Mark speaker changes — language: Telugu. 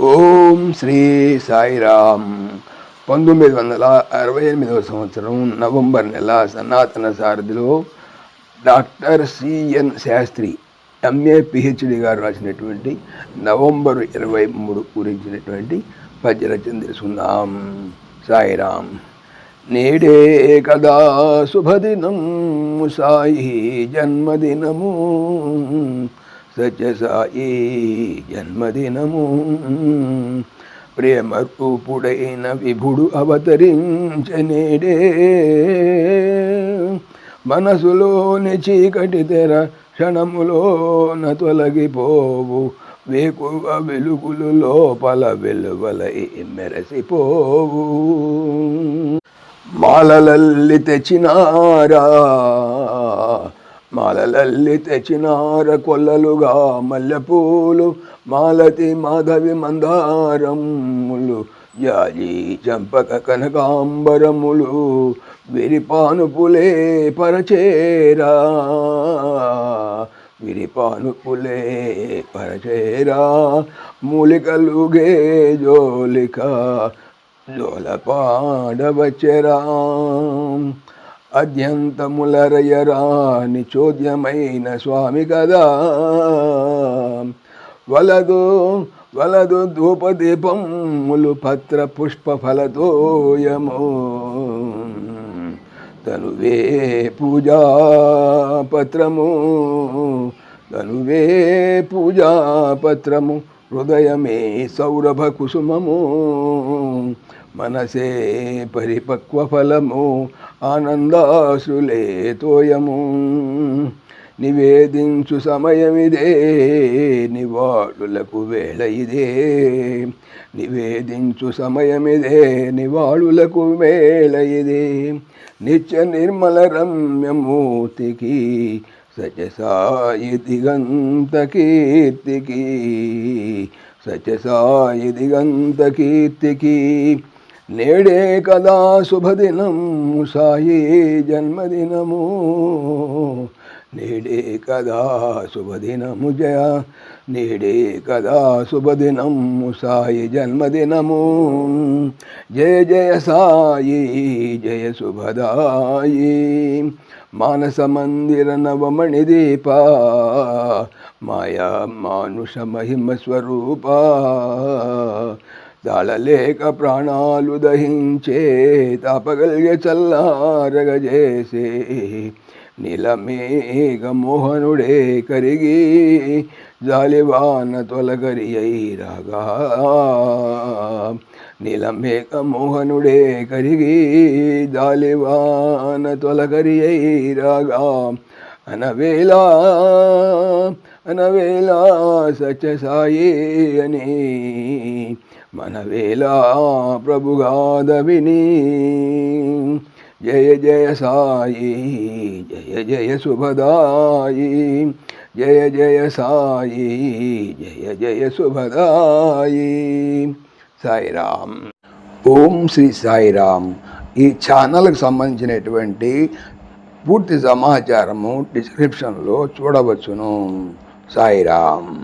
Speaker 1: ఓం శ్రీ సాయిరామ్. పంతొమ్మిది వందల అరవై ఎనిమిదవ సంవత్సరం నవంబర్ నెల సనాతన సారథిలో doctor CN Shastri MA PhD garu రాసినటువంటి నవంబర్ ఇరవై మూడు గురించినటువంటి పద్యరచన తెలుసుకుందాం. సాయిరామ్. నేడే కదా శుభదినం సాయి జన్మదినము. సత్యసాయి జన్మదినము. ప్రేమ రూపుడైన విభుడు అవతరించనేడే. మనసులోని చీకటి తెర క్షణములోన తొలగిపోవు. వేకువ వెలుగులు లోపల వెలువలై మెరసిపోవు. మాలలల్లి తెచ్చినారా? మాలలల్లి తెచ్చినార కొల్లలుగా మల్లెపూలు మాలతి మాధవి మందారములు జాజి చంపక కనకాంబరములు విరిపానుపులే పరచేరా. విరిపానుపులే పరచేరా మూలికలుగే జోలిక జోలపాడవచ్చరా అద్యంతములరయరాని చోద్యమైన స్వామి కదా వలదు వలదు ధూపదీపములు పత్ర పుష్ప ఫలతోయము తనువే పూజా పత్రము తనువే పూజా పత్రము హృదయమే సౌరభ కుసుమము మనసే పరిపక్వ ఫలము ఆనందాసులే తోయము. నివేదించు సమయమిదే నివాళులకు వేళ ఇదే. నివేదించు సమయమిదే నివాళులకు వేళ ఇదే. నిత్య నిర్మల రమ్యమూర్తికి సత్యసాయి దిగంత కీర్తికి సత్యసాయి దిగంత కీర్తికి నేడే కదా శుభదినం సాయి జన్మదినము. నేడే కదా శుభదినము జయ నేడే కదా శుభదినము సాయి జన్మదినము. జయ జయ సాయి జయ శుభదాయి. మానస మందిర నవమణి దీప మాయా మానుష మహిమ స్వరూప. దాళలేక ప్రాణాలు దహించే తాపగలిగే చల్లారగజేసే. నీలమేఘ మోహనుడే కరిగి జాలివాన తొలగరి రాగా. నీలమేఘ మోహనుడే కరిగి జాలివాన తొలగరి రాగా. అనవేలా అనవేలా సత్య సాయి అని మనవేలా ప్రభుగాదవిని జయ జయ సాయి జయ జయ శుభదాయి జయ జయ సాయి జయ జయ శుభదాయి సాయిరామ్. ఓం శ్రీ సాయిరామ్. ఈ ఛానల్కి సంబంధించినటువంటి పూర్తి సమాచారము డిస్క్రిప్షన్లో చూడవచ్చును. సాయిరామ్.